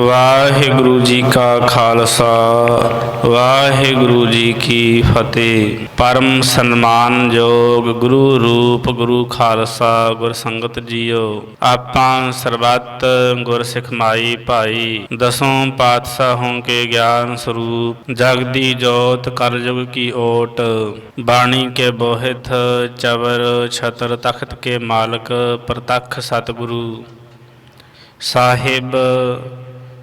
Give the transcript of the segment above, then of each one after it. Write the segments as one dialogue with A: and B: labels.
A: ਵਾਹਿਗੁਰੂ ਜੀ ਕਾ ਖਾਲਸਾ, ਵਾਹਿਗੁਰੂ ਜੀ ਕੀ ਫਤਿਹ। ਪਰਮ ਸਨਮਾਨ ਸਨਮਾਨਯੋਗ ਗੁਰੂ ਰੂਪ ਗੁਰੂ ਖਾਲਸਾ ਗੁਰ ਸੰਗਤ ਜੀਓ। ਆਪਾਂ ਸਰਬੱਤ ਗੁਰ ਸਿਖਮਾਈ ਭਾਈ, ਦਸੋਂ ਪਾਤਸ਼ਾਹੋਂ ਕੇ ਗਿਆਨ ਸਰੂਪ ਜਗਦੀ ਜੋਤ ਕਲਯੁਗ ਕੀ ਓਟ। ਬਾਣੀ ਕੇ ਬੋਹਿਤ, ਚਵਰ ਛਤਰ ਤਖਤ ਕੇ ਮਾਲਕ, ਪ੍ਰਤੱਖ ਸਤਿਗੁਰੂ। ਸਾਹਿਬ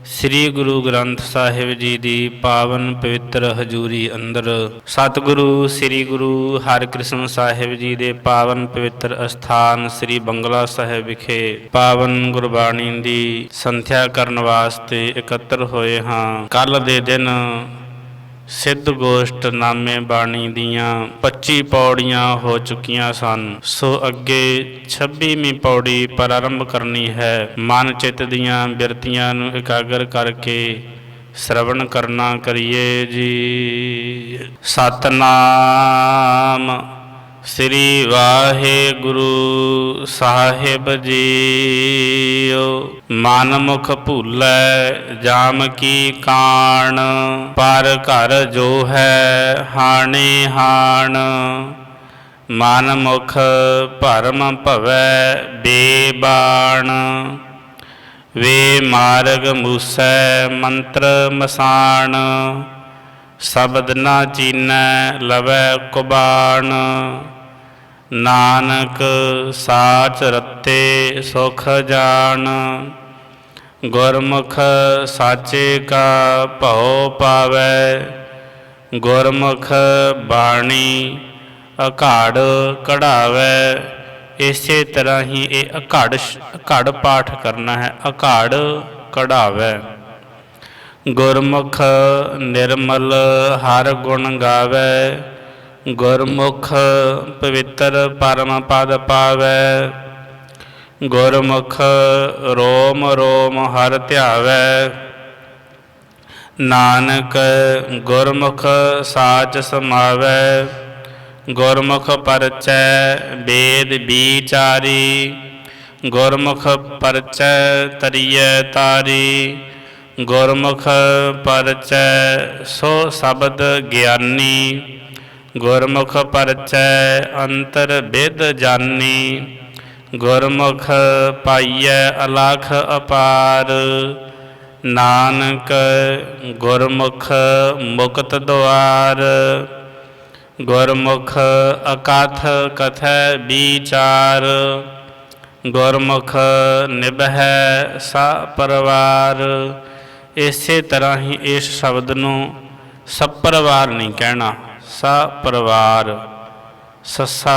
A: ਸ੍ਰੀ ਗੁਰੂ ਗ੍ਰੰਥ ਸਾਹਿਬ ਜੀ ਦੀ ਪਾਵਨ ਪਵਿੱਤਰ ਹਜ਼ੂਰੀ ਅੰਦਰ, ਸਤਿਗੁਰੂ ਸ੍ਰੀ ਗੁਰੂ ਹਰਿਕ੍ਰਿਸ਼ਨ ਸਾਹਿਬ ਜੀ ਦੇ ਪਾਵਨ ਪਵਿੱਤਰ ਅਸਥਾਨ ਸ੍ਰੀ ਬੰਗਲਾ ਸਾਹਿਬ ਵਿਖੇ ਪਾਵਨ ਗੁਰਬਾਣੀ ਦੀ ਸੰਥਿਆ ਕਰਨ ਵਾਸਤੇ ਇਕੱਤਰ ਹੋਏ ਹਾਂ। ਕੱਲ ਦੇ ਦਿਨ ਸਿੱਧ ਗੋਸ਼ਟ ਨਾਮੇ ਬਾਣੀ ਦੀਆਂ 25 ਪੌੜੀਆਂ ਹੋ ਚੁੱਕੀਆਂ ਸਨ। ਸੋ ਅੱਗੇ 26ਵੀਂ ਪੌੜੀ ਪ੍ਰਾਰੰਭ ਕਰਨੀ ਹੈ। ਮਨ ਚਿੱਤ ਦੀਆਂ ਬਿਰਤੀਆਂ ਨੂੰ ਇਕਾਗਰ ਕਰਕੇ ਸ਼ਰਵਣ ਕਰਨਾ ਕਰੀਏ ਜੀ। ਸਤਨਾਮ। ਸ੍ਰੀ ਵਾਹਿਗੁਰੂ ਸਾਹਿਬ ਜੀਓ। ਮਨ ਮੁਖ ਭੁੱਲੈ, ਜਾਮ ਕੀ ਕਾਣ, ਪਰ ਘਰ ਜੋ ਹੈ ਹਾਣੇ ਹਾਣ। ਮਨ ਮੁਖ ਭਰਮ ਭਵੈ ਬੇਬਾਣ। ਵੇ ਮਾਰਗ ਮੂਸੈ ਮੰਤਰ ਮਸਾਣ। ਸ਼ਬਦ ਨਾ ਚੀਨੈ ਲਵੈ ਕੁਬਾਣ। ਨਾਨਕ ਸਾਚ ਰਤੇ ਸੁਖ ਜਾਣ, ਗੁਰਮੁਖ ਸਾਚੇ ਕਾ ਭਉ ਪਾਵੈ, ਗੁਰਮੁਖ ਬਾਣੀ ਅਕਾੜ ਕਢਾਵੈ। ਇਸੇ ਤਰ੍ਹਾਂ ਹੀ ਇਹ ਅਘੜ ਅਘੜ ਪਾਠ ਕਰਨਾ ਹੈ, ਅਘਾੜ ਕਢਾਵੈ। ਗੁਰਮੁਖ ਨਿਰਮਲ ਹਰ ਗੁਣ ਗਾਵੇ ਗੁਰਮੁਖ ਪਵਿੱਤਰ ਪਰਮ ਪਦ ਪਾਵੇ, ਗੁਰਮੁਖ ਰੋਮ ਰੋਮ ਹਰ ਧਿਆਵੈ। ਨਾਨਕ ਗੁਰਮੁਖ ਸਾਚ ਸਮਾਵੇ, ਗੁਰਮੁਖ ਪਰਚੈ ਵੇਦ ਵਿਚਾਰੀ, ਗੁਰਮੁਖ ਪਰਚੈ ਤਰੀਐ ਤਾਰੀ, ਗੁਰਮੁਖ ਪਰਚੈ ਸੋ ਸ਼ਬਦ ਗਿਆਨੀ। ਗੁਰਮੁਖ ਪਰਚੈ ਅੰਤਰ ਵਿਦ ਜਾਨੀ, ਗੁਰਮੁਖ ਪਾਈਐ ਅਲਖ ਅਪਾਰ। ਨਾਨਕ ਗੁਰਮੁਖ ਮੁਕਤ ਦੁਆਰ। ਗੁਰਮੁਖ ਅਕਥ ਕਥੈ ਵਿਚਾਰ। ਗੁਰਮੁਖ ਨਿਭੈ ਸਾ ਪਰਵਾਰ। ਇਸੇ ਤਰ੍ਹਾਂ ਹੀ ਇਸ ਸ਼ਬਦ ਨੂੰ ਸਪਰਵਾਰ ਨਹੀਂ ਕਹਿਣਾ। ਸਾ ਪਰਿਵਾਰ, ਸੱਸਾ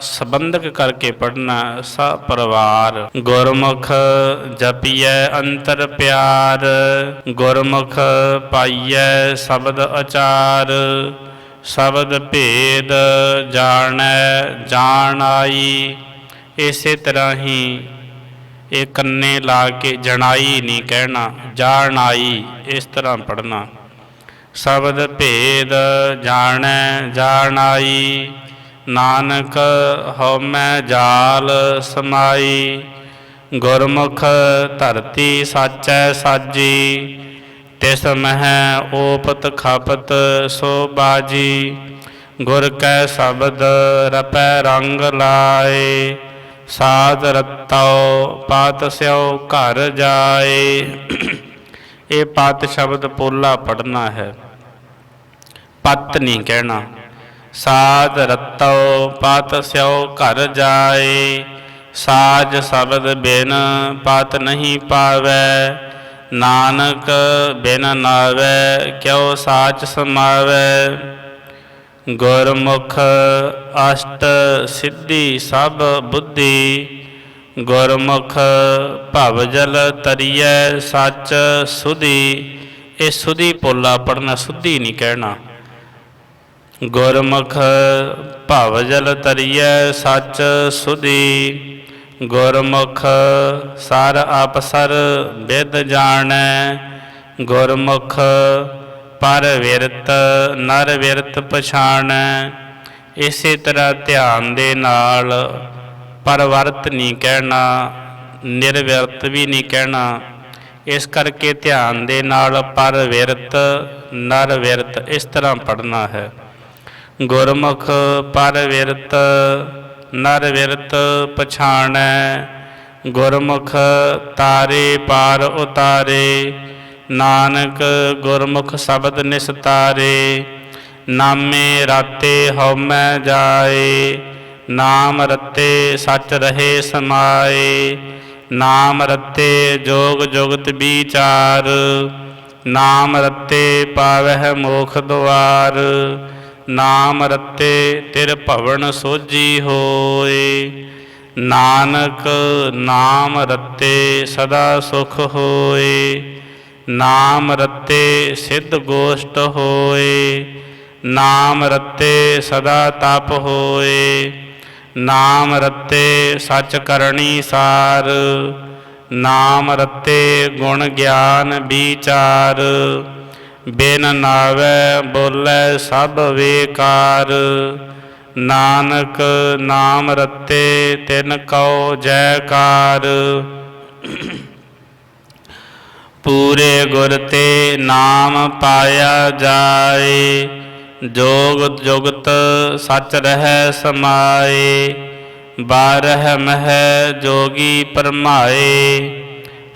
A: ਸੰਬੰਧਕ ਕਰਕੇ ਪੜਨਾ ਸਾ ਪਰਿਵਾਰ। ਗੁਰਮੁਖ ਜਪੀਐ ਅੰਤਰ ਪਿਆਰ, ਗੁਰਮੁਖ ਪਾਈਐ ਸ਼ਬਦ ਅਚਾਰ। ਸ਼ਬਦ ਭੇਦ ਜਾਣੈ, ਜਾਣ ਆਈ, ਇਸੇ ਤਰ੍ਹਾਂ ਹੀ ਇਹ ਕੰਨੇ ਲਾ ਕੇ ਜਣਾਈ ਨਹੀਂ ਕਹਿਣਾ ਜਾਣਾਈ ਇਸ ਤਰ੍ਹਾਂ ਪੜਨਾ ਸ਼ਬਦ ਭੇਦ ਜਾਣੈ ਜਾਣਾਈ, ਨਾਨਕ ਹਉਮੈ ਜਾਲ ਸਮਾਈ, ਗੁਰਮੁਖ ਧਰਤੀ ਸਾਚੈ ਸਾਜੀ, ਤਿਸ ਮਹਿ ਓਪਤ ਖਪਤ ਸੋ ਬਾਜੀ, ਗੁਰ ਕੈ ਸ਼ਬਦ ਰਪੈ ਰੰਗ ਲਾਏ, ਸਾਧ ਰਤਉ ਪਾਤ ਸਿਓ ਘਰ ਜਾਏ। ਇਹ ਪਾਤ ਸ਼ਬਦ ਪੋਲਾ ਪੜਨਾ ਹੈ। ਪਤ ਨਹੀਂ ਕਹਿਣਾ। ਸਾਧ ਰਤਉ ਪਤ ਸਿਓ ਘਰ ਜਾਏ। ਸਾਜ ਸ਼ਬਦ ਬਿਨ ਪਤ ਨਹੀਂ ਪਾਵੈ। ਨਾਨਕ ਬਿਨ ਨਾਵੈ, ਕਿਉ ਸਾਚ ਸਮਾਵੈ। ਗੁਰਮੁਖ ਅਸ਼ਟ ਸਿੱਧੀ ਸਭ ਬੁੱਧੀ। ਗੁਰਮੁਖ ਭਵ ਜਲ ਤਰੀਐ, ਸੱਚ ਸੁਧੀ। ਇਹ ਸੁਧੀ ਪੋਲਾ ਪੜਨਾ ਸੁਧੀ ਨਹੀਂ ਕਹਿਣਾ। ਗੁਰਮੁਖ ਭਵ ਜਲ ਤਰੀਐ ਸੱਚ ਸੁਧੀ। ਗੁਰਮੁਖ ਸਰ ਆਪਸਰ ਵਿਦ ਜਾਣੈ। ਗੁਰਮੁਖ ਪਰ ਵਿਰਤ ਨਰ ਵਿਰਤ ਪਛਾਣੈ। ਇਸੇ ਤਰ੍ਹਾਂ ਧਿਆਨ ਦੇ ਨਾਲ ਪਰਵਰਤ ਨਹੀਂ ਕਹਿਣਾ, ਨਿਰਵਿਰਤ ਵੀ ਨਹੀਂ ਕਹਿਣਾ। ਇਸ ਕਰਕੇ ਧਿਆਨ ਦੇ ਨਾਲ ਪਰ ਵਿਰਤ, ਨਰ ਵਿਰਤ ਇਸ ਤਰ੍ਹਾਂ ਪੜਨਾ ਹੈ। ਗੁਰਮੁਖ ਪਰ ਵਿਰਤ, ਨਰ ਵਿਰਤ ਪਛਾਣੈ। ਗੁਰਮੁਖ ਤਾਰੇ ਪਾਰ ਉਤਾਰੇ, ਨਾਨਕ ਗੁਰਮੁਖ ਸ਼ਬਦ ਨਿਸਤਾਰੇ। ਨਾਮੇ ਰਾਤੇ ਹਉਮੈ ਜਾਏ, ਨਾਮ ਰਤੇ ਸੱਚ ਰਹੇ ਸਮਾਏ। ਨਾਮ ਰਤੇ ਜੋਗ ਜੁਗਤ ਵਿਚਾਰ, ਨਾਮ ਰਤੇ ਪਾਵਹਿ ਮੋਖ ਦੁਆਰ। ਨਾਮ ਰਤੇ ਤਿਰ ਭਵਨ ਸੋਜੀ ਹੋਏ। ਨਾਨਕ ਨਾਮ ਰਤੇ ਸਦਾ ਸੁਖ ਹੋਏ। ਨਾਮ ਰਤੇ ਸਿੱਧ ਗੋਸ਼ਟ ਹੋਏ। ਨਾਮ ਰਤੇ ਸਦਾ ਤਪ ਹੋਏ। ਨਾਮ ਰਤੇ ਸੱਚ ਕਰਨੀ ਸਾਰ। ਨਾਮ ਰਤੇ ਗੁਣ ਗਿਆਨ ਵਿਚਾਰ। ਬਿਨ ਨਾਵੇ ਬੋਲੇ ਸਭ ਵੇਕਾਰ। ਨਾਨਕ ਨਾਮ ਰਤੇ ਤਿਨ ਕਉ ਜੈਕਾਰ। ਪੂਰੇ ਗੁਰ ਤੇ ਨਾਮ ਪਾਇਆ ਜਾਏ। ਜੋਗ ਜੁਗਤ ਸੱਚ ਰਹਿ ਸਮਾਏ। ਬਾਰਹ ਮਹਿ ਜੋਗੀ ਪਰਮਾਏ।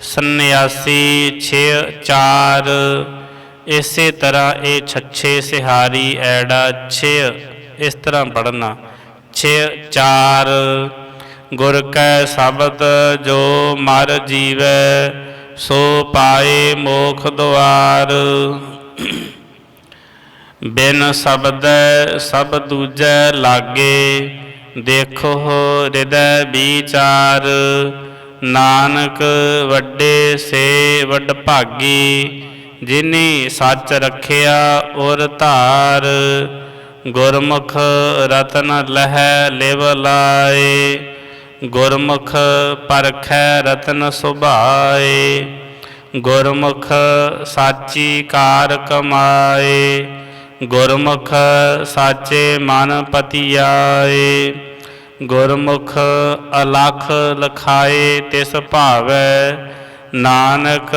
A: ਸੰਨਿਆਸੀ ਛੇ ਚਾਰ। ਇਸੇ ਤਰ੍ਹਾਂ ਇਹ ਛੱਛੇ ਸਿਹਾਰੀ, ਐੜਾ ਛੇ ਇਸ ਤਰ੍ਹਾਂ ਪੜਨਾ ਛੇ ਚਾਰ, ਗੁਰ ਕੈ ਸ਼ਬਦ, ਜੋ ਮਰ ਜੀਵੈ, ਸੋ ਪਾਏ ਮੋਖ ਦੁਆਰ। ਬਿਨ ਸ਼ਬਦੈ ਸਭ ਦੂਜੈ ਲਾਗੇ, ਦੇਖੋ ਹਿਰਦੈ ਵਿਚਾਰ। ਨਾਨਕ ਵੱਡੇ ਸੇ ਵੱਡ ਭਾਗੀ ਜਿਨੀ ਸੱਚ ਰੱਖਿਆ ਔਰ ਧਾਰ, ਗੁਰਮੁਖ ਰਤਨ ਲਹਿ ਲਿਵ ਲਾਏ, ਗੁਰਮੁਖ ਪਰਖੈ ਰਤਨ ਸੁਭਾਏ, ਗੁਰਮੁਖ ਸਾਚੀ ਕਾਰ ਕਮਾਏ, ਗੁਰਮੁਖ ਸਾਚੇ ਮਨ ਪਤਿਆਏ, ਗੁਰਮੁਖ ਅਲਖ ਲਖਾਏ ਤਿਸ ਭਾਵੈ ਨਾਨਕ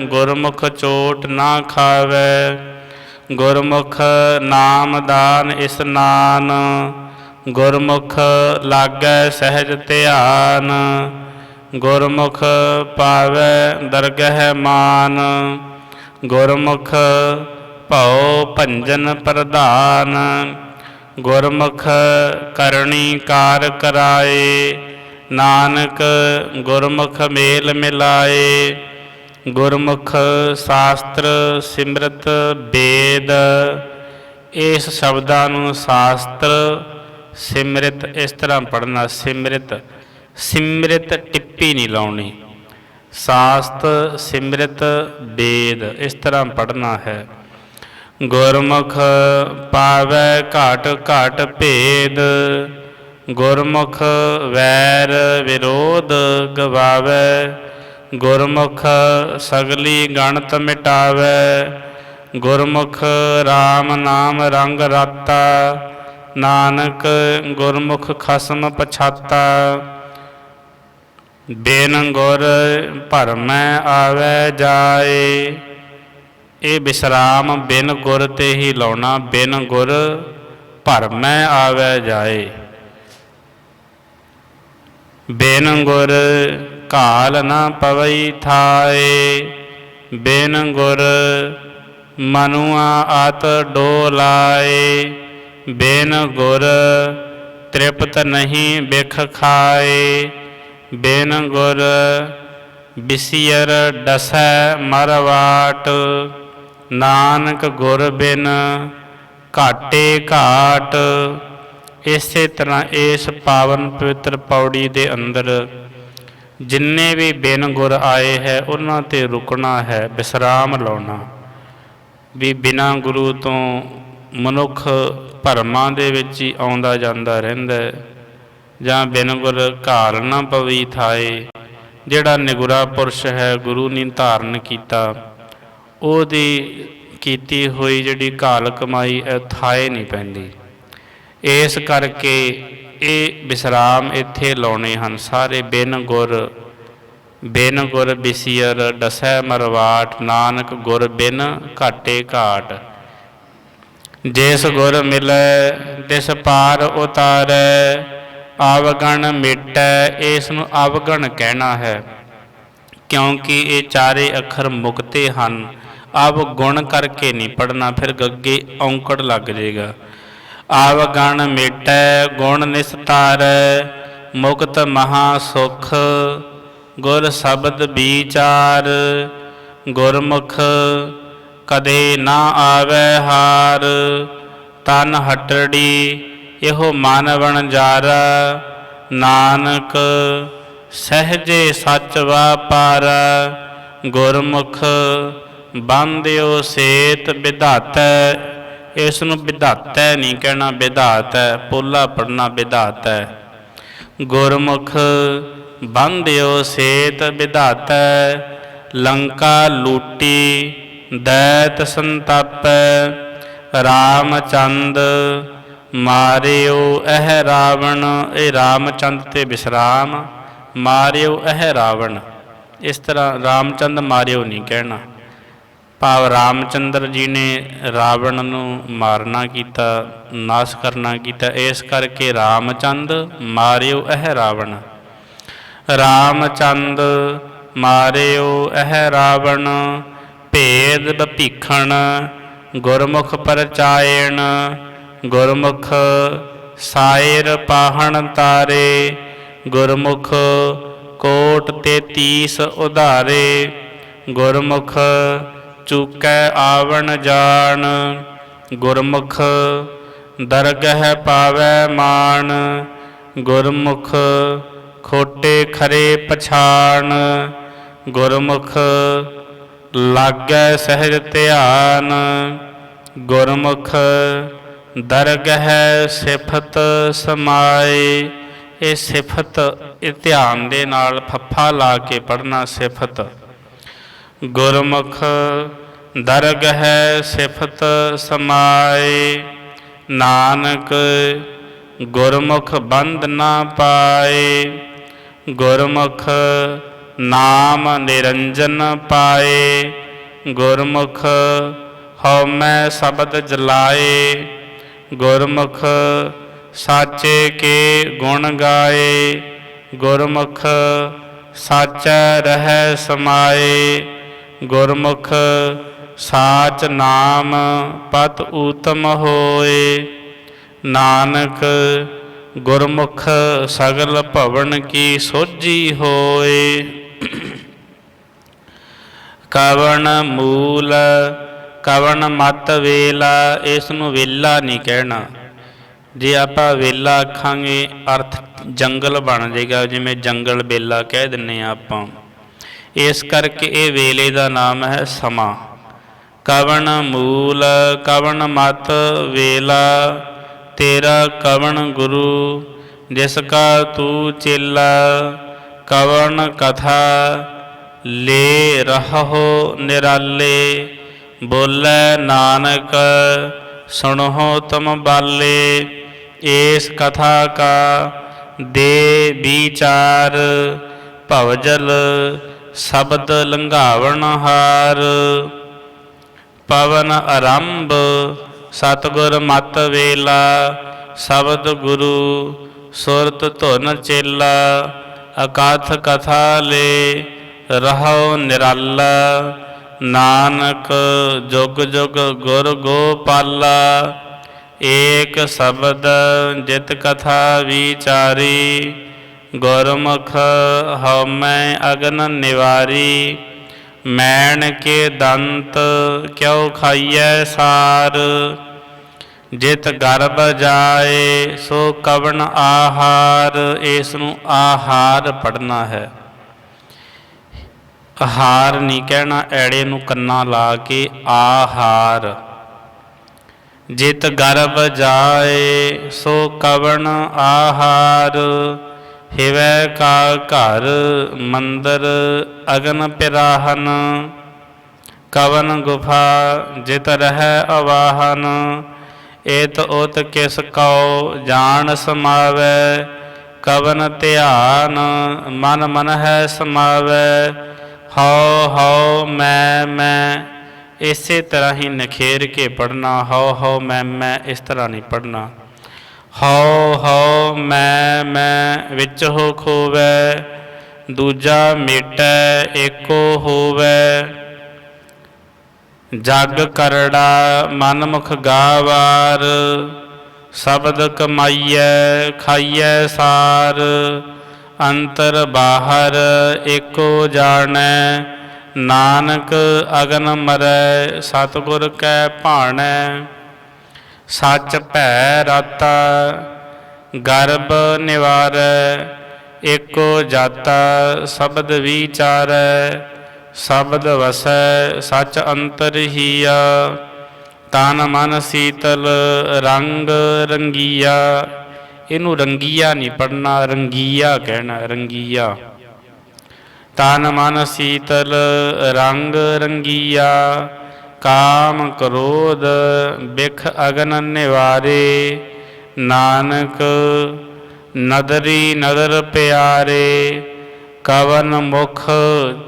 A: ਗੁਰਮੁਖ ਚੋਟ ਨਾ ਖਾਵੈ, ਗੁਰਮੁਖ ਨਾਮਦਾਨ ਇਸਨਾਨ ਗੁਰਮੁਖ ਲਾਗੈ ਸਹਿਜ ਧਿਆਨ, ਗੁਰਮੁਖ ਪਾਵੈ ਦਰਗਹਿ ਮਾਨ, ਗੁਰਮੁਖ ਭਉ ਭੰਜਨ ਪ੍ਰਧਾਨ, ਗੁਰਮੁਖ ਕਰਨੀ ਕਾਰ ਕਰਾਏ ਨਾਨਕ ਗੁਰਮੁਖ ਮੇਲ ਮਿਲਾਏ, ਗੁਰਮੁਖ ਸ਼ਾਸਤਰ ਸਿਮਰਤ ਵੇਦ ਇਸ ਸ਼ਬਦਾਂ ਨੂੰ ਸ਼ਾਸਤਰ ਸਿਮਰਤ, ਇਸ ਤਰ੍ਹਾਂ ਪੜਨਾ ਸਿਮਰਤ ਸਿਮਰਤ ਟਿੱਪੀ ਨਹੀਂ ਲਾਉਣੀ। ਸਾਸਤ ਸਿਮਰਤ ਵੇਦ ਇਸ ਤਰ੍ਹਾਂ ਪੜਨਾ ਹੈ। ਗੁਰਮੁਖ ਪਾਵੈ ਘਾਟ ਘਾਟ ਭੇਦ ਗੁਰਮੁਖ ਵੈਰ ਵਿਰੋਧ ਗਵਾਵੈ, ਗੁਰਮੁਖ ਸਗਲੀ ਗਣਤ ਮਿਟਾਵੈ, ਗੁਰਮੁਖ RAM ਨਾਮ ਰੰਗ ਰਾਤਾ, ਨਾਨਕ ਗੁਰਮੁਖ ਖਸਮ ਪਛਾਤਾ। ਬਿਨ ਗੁਰ ਭਰਮੈ ਆਵੈ ਜਾਏ, ਇਹ ਵਿਸਰਾਮ ਬਿਨ ਗੁਰ ਤੇ ਹੀ ਲਾਉਣਾ, ਬਿਨ ਗੁਰ ਭਰਮੈ ਆਵੈ ਜਾਏ। ਬਿਨ ਗੁਰ ਕਾਲ ਨਾ ਪਵਈ ਥਾਏ। ਬਿਨ ਗੁਰ ਮਨੁਆ ਆਤ ਡੋਲਾਏ। ਬਿਨ ਗੁਰ ਤ੍ਰਿਪਤ ਨਹੀਂ ਬਿਖ ਖਾਏ। ਬਿਨ ਗੁਰ ਬਿਸਿਰ ਡਸੈ ਮਰਵਾਟ ਨਾਨਕ ਗੁਰ ਬਿਨ ਘਾਟੇ ਘਾਟ। ਇਸੇ ਤਰ੍ਹਾਂ ਇਸ ਪਾਵਨ ਪਵਿੱਤਰ ਪੌੜੀ ਦੇ ਅੰਦਰ ਜਿੰਨੇ ਵੀ ਬਿਨ ਗੁਰ ਆਏ ਹੈ, ਉਹਨਾਂ ਤੇ ਰੁਕਣਾ ਹੈ, ਵਿਸਰਾਮ ਲਾਉਣਾ। ਵੀ ਬਿਨਾ ਗੁਰੂ ਤੋਂ ਮਨੁੱਖ ਭਰਮਾਂ ਦੇ ਵਿੱਚ ਹੀ ਆਉਂਦਾ ਜਾਂਦਾ ਰਹਿੰਦਾ ਜਾਂ ਬਿਨ ਗੁਰ ਘਾਲ ਨਾ ਪਵੀ ਥਾਏ, ਜਿਹੜਾ ਨਿਗੁਰਾ ਪੁਰਸ਼ ਹੈ, ਗੁਰੂ ਨੇ ਧਾਰਨ ਕੀਤਾ। ਉਹਦੀ ਕੀਤੀ ਹੋਈ ਜਿਹੜੀ ਘਾਲ ਕਮਾਈ ਇਹ ਥਾਏ ਨਹੀਂ ਪੈਂਦੀ। ਇਸ ਕਰਕੇ ਇਹ ਵਿਸਰਾਮ ਇੱਥੇ ਲਾਉਣੇ ਹਨ। ਸਾਰੇ ਬਿਨ ਗੁਰ ਬਿਨ ਗੁਰ ਬਿਸਿਰ ਦਸੈ ਮਰਵਾਟ, ਨਾਨਕ ਗੁਰ ਬਿਨ ਘਾਟੇ ਘਾਟ। ਜਿਸ ਗੁਰ ਮਿਲੈ, ਤਿਸ ਪਾਰ ਉਤਾਰੈ, ਆਵਗਣ ਮਿਟੈ, ਇਸ ਨੂੰ ਅਵਗਣ ਕਹਿਣਾ ਹੈ। ਕਿਉਂਕਿ ਇਹ ਚਾਰੇ ਅੱਖਰ ਮੁਕਤੇ ਹਨ। ਅਵ ਗੁਣ ਕਰਕੇ ਨਹੀਂ ਪੜਨਾ ਫਿਰ ਗੱਗੇ ਔਂਕੜ ਲੱਗ ਜਾਏਗਾ ਆਵਗਣ ਮਿਟੈ, ਗੁਣ ਨਿਸਤਾਰ, ਮੁਕਤ ਮਹਾ ਸੁਖ, ਗੁਰ ਸ਼ਬਦ ਵਿਚਾਰ ਗੁਰਮੁਖ, ਕਦੇ ਨਾ ਆਵੇ ਹਾਰ, ਤਨ ਹਟੜੀ, ਇਹੋ ਮਨ ਵਣਜਾਰਾ ਨਾਨਕ, ਸਹਜੇ ਸੱਚ ਵਾਪਾਰ ਗੁਰਮੁਖ ਬੰਦਿਓ ਸੇਤ ਵਿਧਾਤੈ ਇਸ ਨੂੰ ਵਿਧਾਤੈ ਨਹੀਂ ਕਹਿਣਾ, ਵਿਧਾਤੈ, ਪੋਲਾ ਪੜਨਾ ਵਿਧਾਤੈ। ਗੁਰਮੁਖ ਬੰਦਿਓ ਸੇਤ ਵਿਧਾਤੈ, ਲੰਕਾ ਲੂਟੀ ਦੈਤ ਸੰਤਾਪੈ, ਰਾਮਚੰਦ ਮਾਰਿਓ ਇਹ ਰਾਵਣ, ਇਹ ਰਾਮਚੰਦ ਤੇ ਵਿਸਰਾਮ, ਮਾਰਿਓ ਇਹ ਰਾਵਣ। ਇਸ ਤਰ੍ਹਾਂ ਰਾਮਚੰਦ ਮਾਰਿਓ ਨਹੀਂ ਕਹਿਣਾ। ਭਾਵ ਰਾਮਚੰਦਰ ਜੀ ਨੇ ਰਾਵਣ ਨੂੰ ਮਾਰਨਾ ਕੀਤਾ, ਨਾਸ਼ ਕਰਨਾ ਕੀਤਾ। ਇਸ ਕਰਕੇ ਰਾਮਚੰਦ ਮਾਰਿਓ ਇਹ ਰਾਵਣ। ਰਾਮਚੰਦ ਮਾਰਿਓ ਇਹ ਰਾਵਣ, ਭੇਦ ਬਭੀਖਣ ਗੁਰਮੁਖ ਪਰਚਾਇਣ, ਗੁਰਮੁਖ ਸਾਇਰ ਪਾਹਣ ਤਾਰੇ, ਗੁਰਮੁਖ ਕੋਟ ਤੇ ਤੀਸ ਉਧਾਰੇ, ਗੁਰਮੁਖ ਚੁਕੈ ਆਵਣ ਜਾਣ, ਗੁਰਮੁਖ ਦਰਗਹਿ ਪਾਵੈ ਮਾਨ ਗੁਰਮੁਖ ਖੋਟੇ ਖਰੇ ਪਛਾਣ, ਗੁਰਮੁਖ ਲਾਗੈ ਸਹਿਜ ਧਿਆਨ, ਗੁਰਮੁਖ ਦਰਗਹਿ ਸਿਫਤ ਸਮਾਏ। ਇਹ ਸਿਫਤ ਇਹ ਧਿਆਨ ਦੇ ਨਾਲ ਫੱਫਾ ਲਾ ਕੇ ਪੜਨਾ ਸਿਫਤ। ਗੁਰਮੁਖ ਦਰਗਹਿ ਸਿਫਤ ਸਮਾਏ। ਨਾਨਕ ਗੁਰਮੁਖ ਬੰਦ ਨਾ ਪਾਏ। ਗੁਰਮੁਖ ਨਾਮ ਨਿਰੰਜਨ ਪਾਏ। ਗੁਰਮੁਖ ਹਉਮੈ ਸ਼ਬਦ ਜਲਾਏ। ਗੁਰਮੁਖ ਸਾਚੇ ਕੇ ਗੁਣ ਗਾਏ। ਗੁਰਮੁਖ ਸਾਚੈ ਰਹਿ ਸਮਾਏ। ਗੁਰਮੁਖ ਸਾਚ ਨਾਮ ਪਤ ਊਤਮ ਹੋਏ। ਨਾਨਕ ਗੁਰਮੁਖ ਸਗਲ ਭਵਨ ਕੀ ਸੋਝੀ ਹੋਏ। ਕਵਣ ਮੂਲ, ਕਵਣ ਮਤ ਵੇਲਾ ਇਸ ਨੂੰ ਵੇਲਾ ਨਹੀਂ ਕਹਿਣਾ। ਜੇ ਆਪਾਂ ਵੇਲਾ ਆਖਾਂਗੇ, ਅਰਥ ਜੰਗਲ ਬਣ ਜਾਏਗਾ, ਜਿਵੇਂ ਜੰਗਲ ਵੇਲਾ ਕਹਿ ਦਿੰਨੇ ਆ ਆਪਾਂ। ਇਸ ਕਰਕੇ ਇਹ ਵੇਲੇ ਦਾ ਨਾਮ ਹੈ ਸਮਾਂ। ਕਵਣ ਮੂਲ, ਕਵਣ ਮਤ ਵੇਲਾ, ਤੇਰਾ ਕਵਣ ਗੁਰੂ, ਜਿਸ ਕਾ ਤੂੰ ਚੇਲਾ, ਕਵਣ ਕਥਾ, ਲੈ ਰਹੋ ਨਿਰਾਲੇ, ਬੋਲੇ ਨਾਨਕ, ਸੁਣੋ ਤਮ ਬਾਲੇ, ਇਸ ਕਥਾ ਕਾ ਦੇ ਵਿਚਾਰ, ਭਵਜਲ ਸ਼ਬਦ ਲੰਘਾਵਣ ਹਾਰ। ਪਵਨ ਆਰੰਭ, ਸਤਗੁਰ ਮਤ ਵੇਲਾ। ਸ਼ਬਦ ਗੁਰੂ, ਸੁਰਤ ਧੁਨ ਚੇਲਾ। ਅਕਾਥ ਕਥਾ ਲੇ ਰਹੋ ਨਿਰਾਲਾ। ਨਾਨਕ ਜੁਗ ਜੁਗ ਗੁਰ ਗੋਪਾਲਾ। ਏਕ ਸ਼ਬਦ ਜਿਤ ਕਥਾ ਵਿਚਾਰੀ। ਗੁਰਮੁਖ ਹਉਮੈ ਅਗਨ ਨਿਵਾਰੀ, ਮੈਣ ਕੇ ਦੰਤ ਕਿਉ ਖਾਈਐ ਸਾਰ। ਜਿਤ ਗਰਭ ਜਾਏ, ਸੋ ਕਵਣ ਆਹਾਰ ਇਸ ਨੂੰ ਆਹਾਰ ਪੜਨਾ ਹੈ। ਆਹਾਰ ਨਹੀਂ ਕਹਿਣਾ, ਐੜੇ ਨੂੰ ਕੰਨਾ ਲਾ ਕੇ ਆਹਾਰ। ਜਿਤ ਗਰਭ ਜਾਏ, ਸੋ ਕਵਣ ਆਹਾਰ। ਹਿਵੈ ਕਾ ਘਰ ਮੰਦਰ ਅਗਨ ਪਿਰਾਹਨ, ਕਵਨ ਗੁਫਾ ਜਿਤ ਰਹਿ ਅਵਾਹਨ, ਏਤ ਉਤ ਕਿਸ ਕਉ ਜਾਣ ਸਮਾਵੈ, ਕਵਨ ਧਿਆਨ ਮਨ ਮਨ ਹੈ ਸਮਾਵੈ, ਹਉ ਹਉ ਮੈਂ ਮੈਂ, ਇਸੇ ਤਰ੍ਹਾਂ ਹੀ ਨਖੇਰ ਕੇ ਪੜਨਾ ਹਉ ਹਉ ਮੈਂ ਮੈਂ ਇਸ ਤਰ੍ਹਾਂ ਨਹੀਂ ਪੜਨਾ ਹਉ ਹਉ, ਮੈਂ ਮੈਂ, ਵਿੱਚ ਹੋ ਖੋਵੈ, ਦੂਜਾ ਮੇਟੈ, ਏਕੋ ਹੋਵੈ। ਜਗ ਕਰੜਾ ਮਨ ਮੁਖ ਗਾਵਾਰ, ਸ਼ਬਦ ਕਮਾਈਐ, ਖਾਈਐ ਸਾਰ। ਅੰਤਰ ਬਾਹਰ, ਏਕੋ ਜਾਣੈ, ਨਾਨਕ ਅਗਨ ਮਰੈ, ਸਤਿਗੁਰ ਕੈ ਭਾਣੈ। ਸੱਚ ਭੈ ਰਾਤਾ, ਗਰਭ ਨਿਵਾਰ, ਏਕੋ ਜਾਤਾ, ਸ਼ਬਦ ਵਿਚਾਰੈ, ਸ਼ਬਦ ਵਸੈ, ਸੱਚ ਅੰਤਰ ਹੀਆ। ਤਨ ਮਨ ਸੀਤਲ ਰੰਗ ਰੰਗੀਆ। ਇਹਨੂੰ ਰੰਗੀਆ ਨਹੀਂ ਪੜਨਾ ਰੰਗੀਆ ਕਹਿਣਾ, ਰੰਗੀਆ। ਤਨ ਮਨ ਸੀਤਲ ਰੰਗ ਰੰਗੀਆ। ਕਾਮ ਕ੍ਰੋਧ, ਬਿਖ ਅਗਨ ਨਿਵਾਰੇ, ਨਾਨਕ ਨਦਰੀ ਨਦਰ ਪਿਆਰੇ, ਕਵਨ ਮੁਖ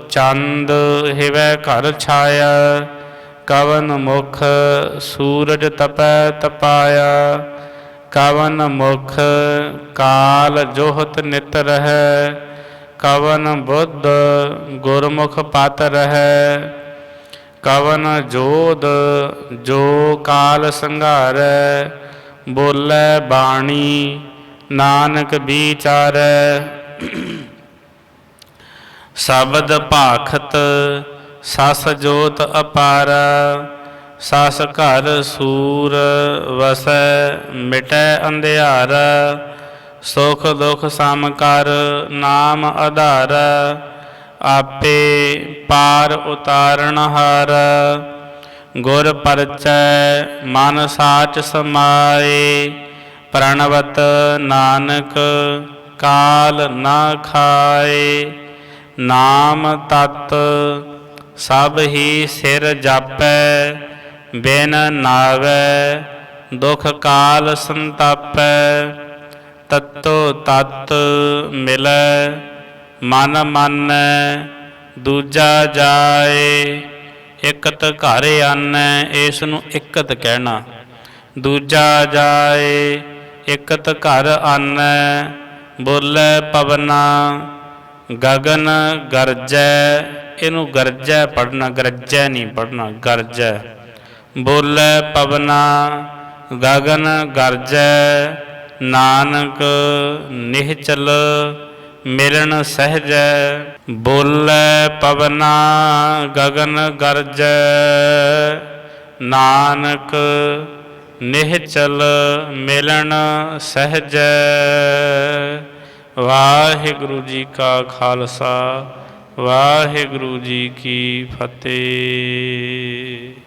A: ਚੰਦ ਹਿਵੈ ਘਰ ਛਾਇਆ, ਕਵਨ ਮੁਖ ਸੂਰਜ ਤਪੈ ਤਪਾਇਆ, ਕਵਨ ਮੁਖ ਕਾਲ ਜੋਹਤ ਨਿਤ ਰਹੈ, ਕਵਨ ਬੁੱਧ ਗੁਰਮੁਖ ਪਤ ਰਹੈ ਕਵਨ ਜੋਦ ਜੋ ਕਾਲ ਸੰਘਾਰੈ, ਬੋਲੇ ਬਾਣੀ, ਨਾਨਕ ਵਿਚਾਰੈ। ਸ਼ਬਦ ਭਾਖਤ, ਸਸ ਜੋਤ ਅਪਾਰ, ਸਸ ਘਰ ਸੂਰ ਵਸੈ, ਮਿਟੈ ਅੰਧਿਆਰ। ਸੁਖ ਦੁਖ ਸਮ ਕਰ ਨਾਮ ਆਧਾਰ ਆਪੇ ਪਾਰ ਉਤਾਰਨ ਹਾਰ। ਗੁਰ ਪਰਚੈ ਮਨ ਸਾਚ ਸਮਾਏ। ਪ੍ਰਣਵਤ ਨਾਨਕ ਕਾਲ ਨਾ ਖਾਏ। ਨਾਮ ਤਤ ਸਭ ਹੀ ਸਿਰ ਜਾਪੈ। ਬਿਨ ਨਾਵੈ ਦੁਖ ਕਾਲ ਸੰਤਾਪੈ। ਤਤੋ ਤਤ ਮਿਲੈ ਮਨ ਮਾਨੈ, ਦੂਜਾ ਜਾਏ, ਇਕਤ ਘਰ ਆਨੈ ਇਸ ਨੂੰ ਇਕਤ ਕਹਿਣਾ। ਦੂਜਾ ਜਾਏ, ਇਕਤ ਘਰ ਆਨੈ, ਬੋਲੇ ਪਵਨਾ, ਗਗਨ ਗਰਜੈ, ਇਹਨੂੰ ਗਰਜੈ ਪੜਨਾ ਗਰਜੈ ਨਹੀਂ ਪੜਨਾ ਗਰਜੈ। ਬੋਲੇ ਪਵਨਾ, ਗਗਨ ਗਰਜੈ, ਨਾਨਕ ਨਿਹਚਲ ਮਿਲਣ ਸਹਿਜ, ਬੋਲੇ ਪਵਨਾ ਗਗਨ ਗਰਜੈ। ਨਾਨਕ ਨਿਹਚਲ ਮਿਲਣ ਸਹਿਜ। ਵਾਹਿਗੁਰੂ ਜੀ ਕਾ ਖਾਲਸਾ, ਵਾਹਿਗੁਰੂ ਜੀ ਕੀ ਫਤਿਹ।